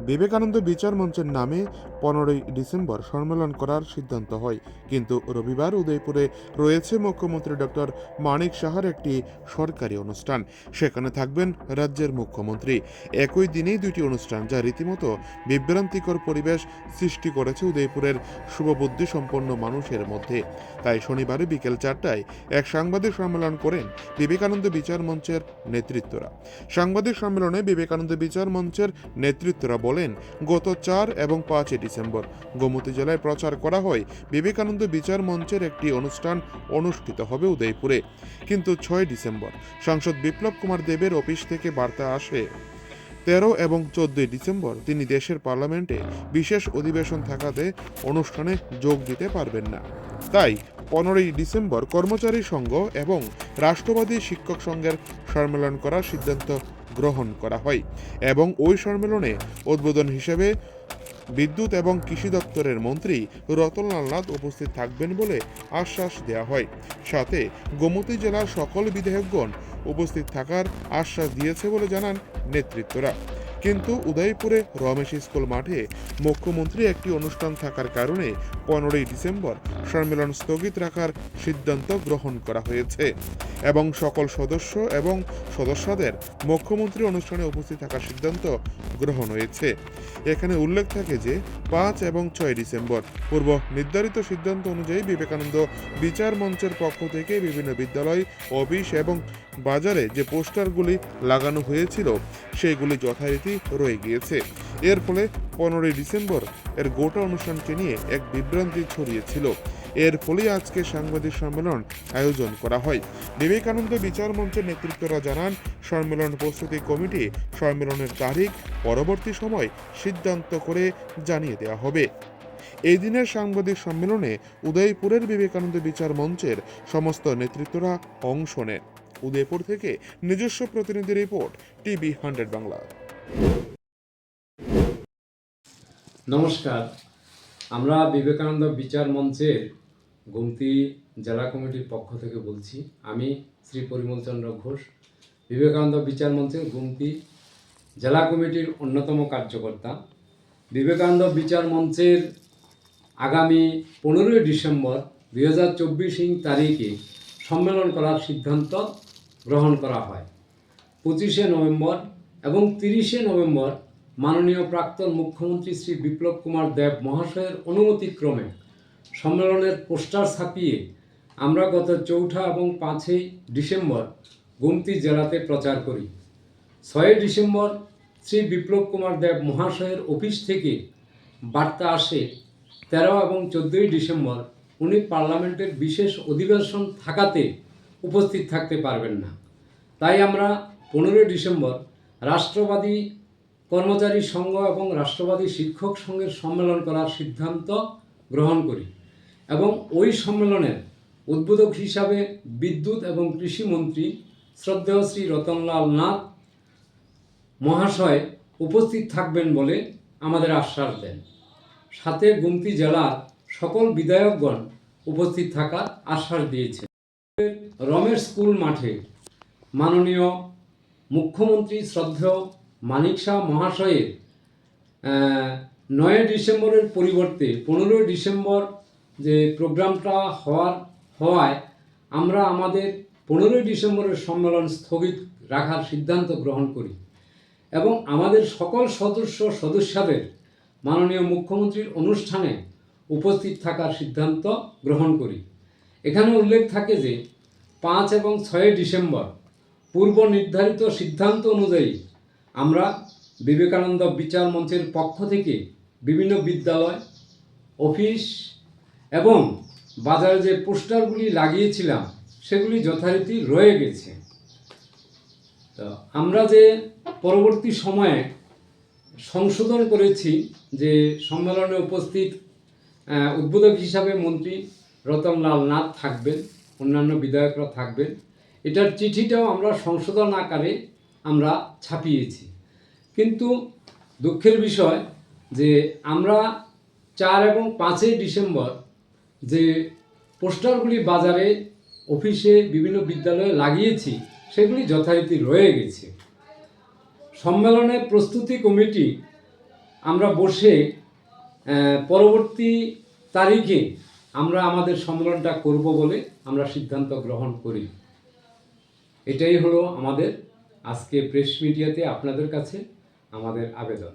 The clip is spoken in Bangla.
বিবেকানন্দ বিচার মঞ্চের নামে পনেরোই ডিসেম্বর সম্মেলন করার সিদ্ধান্ত হয়। কিন্তু রবিবার উদয়পুরে রয়েছে মুখ্যমন্ত্রী ডক্টর মানিক সাহার একটি সরকারি অনুষ্ঠান। সেখানে থাকবেন রাজ্যের মুখ্যমন্ত্রী। একই দিনেই দুইটি অনুষ্ঠান যা রীতিমতো বিভ্রান্তিকর পরিবেশ সৃষ্টি করেছে উদয়পুরের শুভবুদ্ধি সম্পন্ন মানুষের মধ্যে। তাই শনিবারে বিকেল চারটায় এক সাংবাদিক সম্মেলন করেন বিবেকানন্দ বিচার মঞ্চের নেতৃত্বরা। সাংবাদিক সম্মেলনে বিবেকানন্দ বিচার মঞ্চের নেতৃত্বরা বলেন, গত চার এবং পাঁচই ডিসেম্বর গোমতী জেলায় প্রচার করা হয় বিবেকানন্দ বিচার মঞ্চের একটি অনুষ্ঠান অনুষ্ঠিত হবে উদয়পুরে। কিন্তু ছয় ডিসেম্বর, সাংসদ বিপ্লব কুমার দেবের অফিস থেকে বার্তা আসে। তেরো এবং চোদ্দই ডিসেম্বর তিনি দেশের পার্লামেন্টে বিশেষ অধিবেশন থাকাতে অনুষ্ঠানে যোগ দিতে পারবেন না। তাই পনেরোই ডিসেম্বর কর্মচারী সংঘ এবং রাষ্ট্রবাদী শিক্ষক সংঘের সম্মেলন করার সিদ্ধান্ত গ্রহণ করা হয় এবং ওই সম্মেলনে উদ্বোধন হিসেবে বিদ্যুৎ এবং কৃষি দপ্তরের মন্ত্রী রতনলাল নাথ উপস্থিত থাকবেন বলে আশ্বাস দেওয়া হয়। সাথে গোমতী জেলার সকল বিধায়কগণ উপস্থিত থাকার আশ্বাস দিয়েছে বলে জানান নেতৃত্বরা। কিন্তু উদয়পুরে রমেশ স্কুল মাঠে মুখ্যমন্ত্রী একটি অনুষ্ঠান থাকার কারণে পনেরোই ডিসেম্বর সম্মেলন স্থগিত রাখার সিদ্ধান্ত গ্রহণ করা হয়েছে। এবং সকল সদস্য এবং সদস্যদের মুখ্যমন্ত্রী অনুষ্ঠানে উপস্থিত থাকার সিদ্ধান্ত গ্রহণ হয়েছে। এখানে উল্লেখ থাকে যে, পাঁচ এবং ছয় ডিসেম্বর পূর্ব নির্ধারিত সিদ্ধান্ত অনুযায়ী বিবেকানন্দ বিচার মঞ্চের পক্ষ থেকে বিভিন্ন বিদ্যালয়, অফিস এবং বাজারে যে পোস্টারগুলি লাগানো হয়েছিল, সেগুলি যথারীতি রয়ে গিয়েছে। এর ফলে পনেরোই ডিসেম্বর এর গোটা অনুষ্ঠানকে নিয়ে এক বিভ্রান্তি ছড়িয়েছিল। এর ফলে আজকে সাংবাদিক সম্মেলন আয়োজন করা হয়। বিবেকানন্দ বিচার মঞ্চের নেতৃত্বরা জানান, সম্মেলন প্রস্তুতি কমিটি সম্মেলনের তারিখ পরবর্তী সময় সিদ্ধান্ত করে জানিয়ে দেওয়া হবে। এই দিনের সাংবাদিক সম্মেলনে উদয়পুরের বিবেকানন্দ বিচার মঞ্চের সমস্ত নেতৃত্বরা অংশ নেন। উদয়পুর থেকে নিজস্ব প্রতিনিধি রিপোর্ট, টিভি হান্ড্রেড বাংলা। নমস্কার। আমরা বিবেকানন্দ বিচার মঞ্চের গুমতি জেলা কমিটির পক্ষ থেকে বলছি, আমি শ্রী পরিমল চন্দ্র ঘোষ। বিবেকানন্দ বিচার মঞ্চের গুমতি জেলা কমিটির অন্যতম কার্যকর্তা। বিবেকানন্দ বিচার মঞ্চের আগামী পনেরোই ডিসেম্বর দুই হাজার চব্বিশ তারিখে সম্মেলন করার সিদ্ধান্ত গ্রহণ করা হয়। পঁচিশে নভেম্বর এবং তিরিশে নভেম্বর মাননীয় প্রাক্তন মুখ্যমন্ত্রী শ্রী বিপ্লব কুমার দেব মহাশয়ের অনুমতিক্রমে সম্মেলনের পোস্টার ছাপিয়ে আমরা গত চৌঠা এবং পাঁচই ডিসেম্বর গুমতি জেলাতে প্রচার করি। ছয়ই ডিসেম্বর শ্রী বিপ্লব কুমার দেব মহাশয়ের অফিস থেকে বার্তা আসে, তেরো এবং চোদ্দোই ডিসেম্বর উনি পার্লামেন্টের বিশেষ অধিবেশন থাকাতে উপস্থিত থাকতে পারবেন না। তাই আমরা পনেরোই ডিসেম্বর রাষ্ট্রবাদী কর্মচারী সংঘ এবং রাষ্ট্রবাদী শিক্ষক সংঘের সম্মেলন করার সিদ্ধান্ত গ্রহণ করি। এবং ওই সম্মেলনের উদ্বোধক হিসাবে বিদ্যুৎ এবং কৃষিমন্ত্রী শ্রদ্ধেয় শ্রী রতনলাল নাথ মহাশয় উপস্থিত থাকবেন বলে আমাদের আশ্বাস দেন। সাথে গুমতি জেলার সকল বিধায়কগণ উপস্থিত থাকার আশ্বাস দিয়েছেন। রমেশ স্কুল মাঠে মাননীয় মুখ্যমন্ত্রী শ্রদ্ধেয় মানিক শাহ মহাশয়ের নয় ডিসেম্বরের পরিবর্তে পনেরোই ডিসেম্বর যে প্রোগ্রামটা হওয়ার, হওয়ায় আমরা আমাদের পনেরোই ডিসেম্বরের সম্মেলন স্থগিত রাখার সিদ্ধান্ত গ্রহণ করি এবং আমাদের সকল সদস্য সদস্যদের মাননীয় মুখ্যমন্ত্রীর অনুষ্ঠানে উপস্থিত থাকার সিদ্ধান্ত গ্রহণ করি। এখানে উল্লেখ থাকে যে পাঁচ এবং ছয় ডিসেম্বর পূর্ব নির্ধারিত সিদ্ধান্ত অনুযায়ী আমরা বিবেকানন্দ বিচার মঞ্চের পক্ষ থেকে বিভিন্ন বিদ্যালয়, অফিস এবং বাজারে যে পোস্টারগুলি লাগিয়েছিলাম, সেগুলি যথারীতি রয়ে গেছে। তো আমরা যে পরবর্তী সময়ে সংশোধন করেছি যে সম্মেলনে উপস্থিত উদ্বোধক হিসাবে মন্ত্রী রতনলাল নাথ থাকবেন, অন্যান্য বিধায়করা থাকবেন এটার চিঠিটাও আমরা সংশোধন আকারে আমরা ছাপিয়েছি। কিন্তু দুঃখের বিষয় যে আমরা চার এবং পাঁচই ডিসেম্বর যে পোস্টারগুলি বাজারে, অফিসে, বিভিন্ন বিদ্যালয়ে লাগিয়েছি, সেগুলি যথারীতি রয়ে গেছে। সম্মেলনে প্রস্তুতি কমিটি আমরা বসে পরবর্তী তারিখে আমরা আমাদের সম্মেলনটা করব বলে আমরা সিদ্ধান্ত গ্রহণ করি। এটাই হলো আমাদের আজকে প্রেস মিডিয়াতে আপনাদের কাছে আমাদের আবেদন।